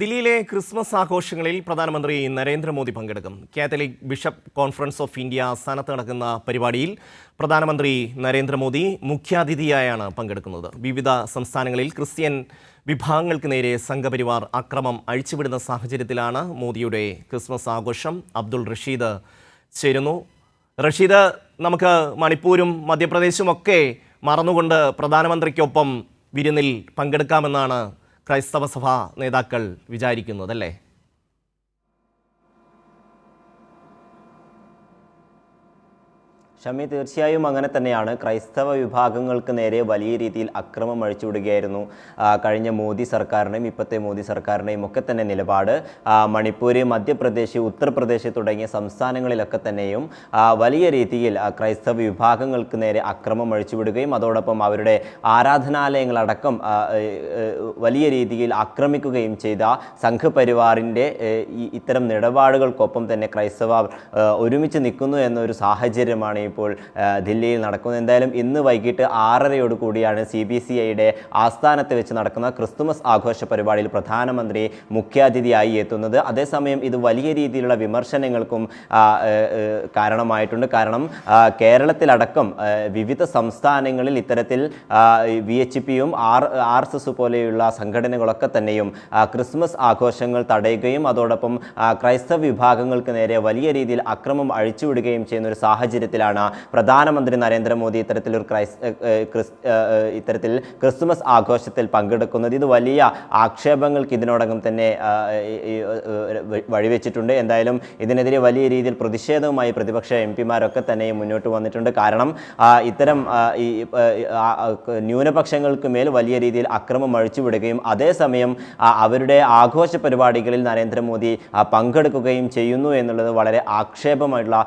ദില്ലിയിലെ ക്രിസ്മസ് ആഘോഷങ്ങളിൽ പ്രധാനമന്ത്രി നരേന്ദ്രമോദി പങ്കെടുക്കും. Catholic bishop conference of India സ്ഥാനത്ത് നടക്കുന്ന പരിപാടിയിൽ പ്രധാനമന്ത്രി നരേന്ദ്രമോദി മുഖ്യാതിഥിയായാണ് പങ്കെടുക്കുന്നത്. വിവിധ സംസ്ഥാനങ്ങളിൽ ക്രിസ്ത്യൻ വിഭാഗങ്ങൾക്ക് നേരെ സംഘപരിവാർ അക്രമം അഴിച്ചുവിടുന്ന സാഹചര്യത്തിലാണ് മോദിയുടെ ക്രിസ്മസ് ആഘോഷം. അബ്ദുൾ റഷീദ് ചേരുന്നു. റഷീദ് നമുക്ക് മണിപ്പൂരും മധ്യപ്രദേശും ഒക്കെ മറന്നുകൊണ്ട് പ്രധാനമന്ത്രിക്കൊപ്പം വിരുന്നിൽ പങ്കെടുക്കാമെന്നാണ് ക്രൈസ്തവ സഭാ നേതാക്കൾ വിചാരിക്കുന്നത് ഷമി തീർച്ചയായും അങ്ങനെ തന്നെയാണ്. ക്രൈസ്തവ വിഭാഗങ്ങൾക്ക് നേരെ വലിയ രീതിയിൽ അക്രമം അഴിച്ചുവിടുകയായിരുന്നു. കഴിഞ്ഞ മോദി സർക്കാരിനെയും ഇപ്പോഴത്തെ മോദി സർക്കാരിനെയും ഒക്കെ തന്നെ നിലപാട്. മണിപ്പൂര് മധ്യപ്രദേശ് ഉത്തർപ്രദേശ് തുടങ്ങിയ സംസ്ഥാനങ്ങളിലൊക്കെ തന്നെയും വലിയ രീതിയിൽ ക്രൈസ്തവ വിഭാഗങ്ങൾക്ക് നേരെ അക്രമം അഴിച്ചുവിടുകയും അതോടൊപ്പം അവരുടെ ആരാധനാലയങ്ങളടക്കം വലിയ രീതിയിൽ ആക്രമിക്കുകയും ചെയ്ത സംഘപരിവാറിന്റെ ഇത്തരം നിലപാടുകൾക്കൊപ്പം തന്നെ ക്രൈസ്തവ ഒരുമിച്ച് നിൽക്കുന്നു എന്നൊരു സാഹചര്യമാണ് ഇപ്പോൾ ദില്ലിയിൽ നടക്കുന്നത് എന്തായാലും ഇന്ന് വൈകിട്ട് ആറരയോട് കൂടിയാണ് സി ബി സി ഐയുടെ ആസ്ഥാനത്ത് വെച്ച് നടക്കുന്ന ക്രിസ്തുമസ് ആഘോഷ പരിപാടിയിൽ പ്രധാനമന്ത്രി മുഖ്യാതിഥിയായി എത്തുന്നത്. അതേസമയം ഇത് വലിയ രീതിയിലുള്ള വിമർശനങ്ങൾക്കും കാരണമായിട്ടുണ്ട്. കാരണം കേരളത്തിലടക്കം വിവിധ സംസ്ഥാനങ്ങളിൽ ഇത്തരത്തിൽ വി എച്ച് പിയും ആർ ആർ എസ് എസ് പോലെയുള്ള സംഘടനകളൊക്കെ തന്നെയും ക്രിസ്മസ് ആഘോഷങ്ങൾ തടയുകയും അതോടൊപ്പം ക്രൈസ്തവ വിഭാഗങ്ങൾക്ക് നേരെ വലിയ രീതിയിൽ അക്രമം അഴിച്ചുവിടുകയും ചെയ്യുന്ന ഒരു സാഹചര്യത്തിലാണ് പ്രധാനമന്ത്രി നരേന്ദ്രമോദി ഇത്തരത്തിലൊരു ക്രൈസ് ഇത്തരത്തിൽ ക്രിസ്തുമസ് ആഘോഷത്തിൽ പങ്കെടുക്കുന്നത്. ഇത് വലിയ ആക്ഷേപങ്ങൾക്ക് ഇതിനോടകം തന്നെ വഴിവെച്ചിട്ടുണ്ട്. എന്തായാലും ഇതിനെതിരെ വലിയ രീതിയിൽ പ്രതിഷേധവുമായി പ്രതിപക്ഷ എം പിമാരൊക്കെ തന്നെ മുന്നോട്ട് വന്നിട്ടുണ്ട്. കാരണം ഇത്തരം ഈ ന്യൂനപക്ഷങ്ങൾക്ക് മേൽ വലിയ രീതിയിൽ അക്രമം അഴിച്ചുവിടുകയും അതേസമയം അവരുടെ ആഘോഷ പരിപാടികളിൽ നരേന്ദ്രമോദി പങ്കെടുക്കുകയും ചെയ്യുന്നു എന്നുള്ളത് വളരെ ആക്ഷേപമായിട്ടുള്ള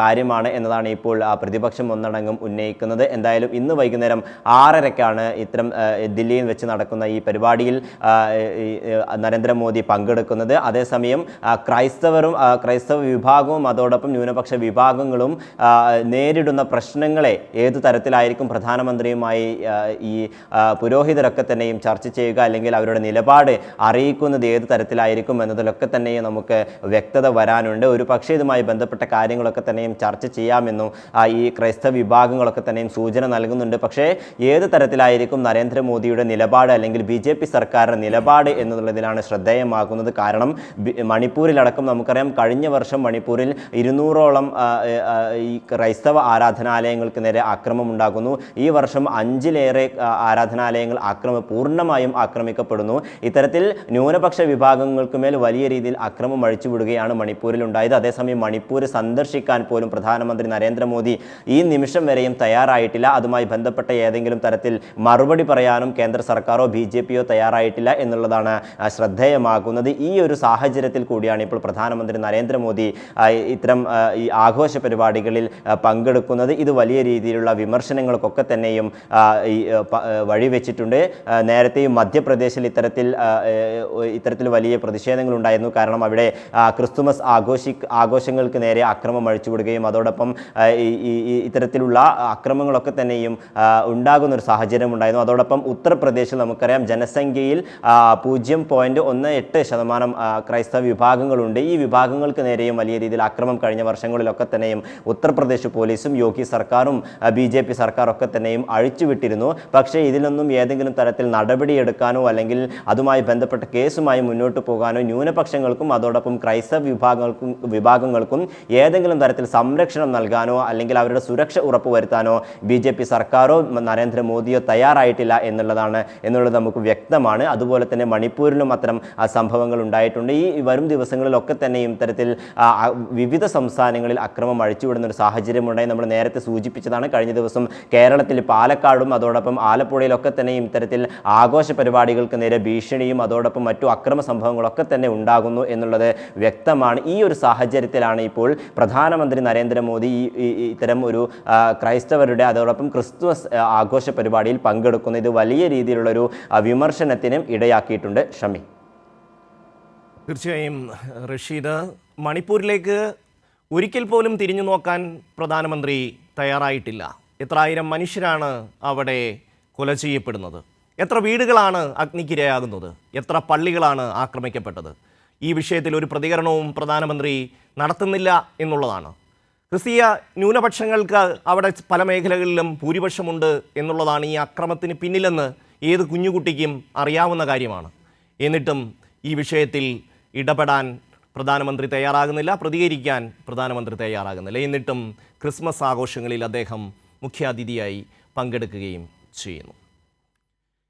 കാര്യമാണ് എന്നതാണ് ഇപ്പോൾ ആ, പ്രതിപക്ഷം ഒന്നടങ്കം ഉന്നയിക്കുന്നത്. എന്തായാലും ഇന്ന് വൈകുന്നേരം ആറരയ്ക്കാണ് ഇത്തരം ദില്ലിയിൽ വെച്ച് നടക്കുന്ന ഈ പരിപാടിയിൽ നരേന്ദ്രമോദി പങ്കെടുക്കുന്നത്. അതേസമയം ക്രൈസ്തവരും ക്രൈസ്തവ വിഭാഗവും അതോടൊപ്പം ന്യൂനപക്ഷ വിഭാഗങ്ങളും നേരിടുന്ന പ്രശ്നങ്ങളെ ഏതു തരത്തിലായിരിക്കും പ്രധാനമന്ത്രിയുമായി ഈ പുരോഹിതരൊക്കെ തന്നെയും ചർച്ച ചെയ്യുക അല്ലെങ്കിൽ അവരുടെ നിലപാട് അറിയിക്കുന്നത് ഏത് തരത്തിലായിരിക്കും എന്നതിലൊക്കെ തന്നെയും നമുക്ക് വ്യക്തത വരാനുണ്ട്. ഒരു പക്ഷേ ഇതുമായി ബന്ധപ്പെട്ട കാര്യങ്ങളൊക്കെ തന്നെയും ചർച്ച ചെയ്യാമെന്നും ഈ ക്രൈസ്തവ വിഭാഗങ്ങളൊക്കെ തന്നെയും സൂചന നൽകുന്നുണ്ട്. പക്ഷേ ഏത് തരത്തിലായിരിക്കും നരേന്ദ്രമോദിയുടെ നിലപാട് അല്ലെങ്കിൽ ബി ജെ പി സർക്കാരിന്റെ നിലപാട് എന്നുള്ളതിലാണ് ശ്രദ്ധേയമാകുന്നത്? കാരണം മണിപ്പൂരിലടക്കം നമുക്കറിയാം കഴിഞ്ഞ വർഷം മണിപ്പൂരിൽ ഇരുന്നൂറോളം ഈ ക്രൈസ്തവ ആരാധനാലയങ്ങൾക്ക് നേരെ ആക്രമം ഉണ്ടാകുന്നു ഈ വർഷം അഞ്ചിലേറെ ആരാധനാലയങ്ങൾ ആക്രമ പൂർണമായും ആക്രമിക്കപ്പെടുന്നു. ഇത്തരത്തിൽ ന്യൂനപക്ഷ വിഭാഗങ്ങൾക്ക് മേൽ വലിയ രീതിയിൽ അക്രമം അഴിച്ചുവിടുകയാണ് മണിപ്പൂരിൽ ഉണ്ടായത് അതേസമയം മണിപ്പൂർ സന്ദർശിക്കാൻ പോലും പ്രധാനമന്ത്രി നരേന്ദ്രമോദി ഈ നിമിഷം വരെയും തയ്യാറായിട്ടില്ല. അതുമായി ബന്ധപ്പെട്ട ഏതെങ്കിലും തരത്തിൽ മറുപടി പറയാനും കേന്ദ്ര സർക്കാരോ ബി ജെ പിയോ തയ്യാറായിട്ടില്ല എന്നുള്ളതാണ് ശ്രദ്ധേയമാകുന്നത്. ഈ ഒരു സാഹചര്യത്തിൽ കൂടിയാണ് ഇപ്പോൾ പ്രധാനമന്ത്രി നരേന്ദ്രമോദി ഇത്തരം ഈ ആഘോഷ പരിപാടികളിൽ പങ്കെടുക്കുന്നത്. ഇത് വലിയ രീതിയിലുള്ള വിമർശനങ്ങൾക്കൊക്കെ തന്നെയും വഴിവെച്ചിട്ടുണ്ട്. നേരത്തെയും മധ്യപ്രദേശിൽ ഇത്തരത്തിൽ ഇത്തരത്തിൽ വലിയ പ്രതിഷേധങ്ങൾ ഉണ്ടായിരുന്നു കാരണം അവിടെ ക്രിസ്തുമസ് ആഘോഷി ആഘോഷങ്ങൾക്ക് നേരെ അക്രമം അഴിച്ചുവിടുകയും അതോടൊപ്പം ഇത്തരത്തിലുള്ള അക്രമങ്ങളൊക്കെ തന്നെയും ഉണ്ടാകുന്ന ഒരു സാഹചര്യം ഉണ്ടായിരുന്നു. അതോടൊപ്പം ഉത്തർപ്രദേശിൽ നമുക്കറിയാം ജനസംഖ്യയിൽ പൂജ്യം പോയിന്റ് ഒന്ന് എട്ട് ശതമാനം ക്രൈസ്തവ വിഭാഗങ്ങളുണ്ട്. ഈ വിഭാഗങ്ങൾക്ക് നേരെയും വലിയ രീതിയിൽ അക്രമം കഴിഞ്ഞ വർഷങ്ങളിലൊക്കെ തന്നെയും ഉത്തർപ്രദേശ് പോലീസും യോഗി സർക്കാരും ബി ജെ പി സർക്കാരൊക്കെ തന്നെയും അഴിച്ചുവിട്ടിരുന്നു. പക്ഷേ ഇതിലൊന്നും ഏതെങ്കിലും തരത്തിൽ നടപടിയെടുക്കാനോ അല്ലെങ്കിൽ അതുമായി ബന്ധപ്പെട്ട കേസുമായി മുന്നോട്ട് പോകാനോ ന്യൂനപക്ഷങ്ങൾക്കും അതോടൊപ്പം ക്രൈസ്തവ വിഭാഗങ്ങൾക്കും വിഭാഗങ്ങൾക്കും ഏതെങ്കിലും തരത്തിൽ സംരക്ഷണം നൽകാനോ അല്ലെങ്കിൽ അവരുടെ സുരക്ഷ ഉറപ്പുവരുത്താനോ ബി ജെ പി സർക്കാരോ നരേന്ദ്രമോദിയോ തയ്യാറായിട്ടില്ല എന്നുള്ളതാണ് എന്നുള്ളത് നമുക്ക് വ്യക്തമാണ്. അതുപോലെ തന്നെ മണിപ്പൂരിലും അത്തരം സംഭവങ്ങൾ ഉണ്ടായിട്ടുണ്ട്. ഈ വരും ദിവസങ്ങളിലൊക്കെ തന്നെ ഇത്തരത്തിൽ വിവിധ സംസ്ഥാനങ്ങളിൽ അക്രമം അഴിച്ചുവിടുന്ന ഒരു സാഹചര്യമുണ്ടായി. നമ്മൾ നേരത്തെ സൂചിപ്പിച്ചതാണ്. കഴിഞ്ഞ ദിവസം കേരളത്തിൽ പാലക്കാടും അതോടൊപ്പം ആലപ്പുഴയിലൊക്കെ തന്നെ ഇത്തരത്തിൽ ആഘോഷ പരിപാടികൾക്ക് നേരെ ഭീഷണിയും അതോടൊപ്പം മറ്റു അക്രമ സംഭവങ്ങളൊക്കെ തന്നെ ഉണ്ടാകുന്നു എന്നുള്ളത് വ്യക്തമാണ്. ഈ ഒരു സാഹചര്യത്തിലാണ് ഇപ്പോൾ പ്രധാനമന്ത്രി നരേന്ദ്രമോദി ഈ ഇത്തരം ഒരു ക്രൈസ്തവരുടെ അതോടൊപ്പം ക്രിസ്തുമസ് ആഘോഷ പരിപാടിയിൽ പങ്കെടുക്കുന്ന ഇത് വലിയ രീതിയിലുള്ളൊരു വിമർശനത്തിനും ഇടയാക്കിയിട്ടുണ്ട് ഷമി. തീർച്ചയായും റഷീദ് മണിപ്പൂരിലേക്ക് ഒരിക്കൽ പോലും തിരിഞ്ഞു നോക്കാൻ പ്രധാനമന്ത്രി തയ്യാറായിട്ടില്ല. എത്ര ആയിരം മനുഷ്യരാണ് അവിടെ കൊല ചെയ്യപ്പെടുന്നത്. എത്ര വീടുകളാണ് അഗ്നിക്കിരയാകുന്നത്. എത്ര പള്ളികളാണ് ആക്രമിക്കപ്പെട്ടത്. ഈ വിഷയത്തിൽ ഒരു പ്രതികരണവും പ്രധാനമന്ത്രി നടത്തുന്നില്ല എന്നുള്ളതാണ്. ക്രിസ്തീയ ന്യൂനപക്ഷങ്ങൾക്ക് അവിടെ പല മേഖലകളിലും ഭൂരിപക്ഷമുണ്ട് എന്നുള്ളതാണ് ഈ അക്രമത്തിന് പിന്നിലെന്ന് ഏത് കുഞ്ഞുകുട്ടിക്കും അറിയാവുന്ന കാര്യമാണ്. എന്നിട്ടും ഈ വിഷയത്തിൽ ഇടപെടാൻ പ്രധാനമന്ത്രി തയ്യാറാകുന്നില്ല പ്രതികരിക്കാൻ പ്രധാനമന്ത്രി തയ്യാറാകുന്നില്ല. എന്നിട്ടും ക്രിസ്മസ് ആഘോഷങ്ങളിൽ അദ്ദേഹം മുഖ്യാതിഥിയായി പങ്കെടുക്കുകയും ചെയ്യുന്നു.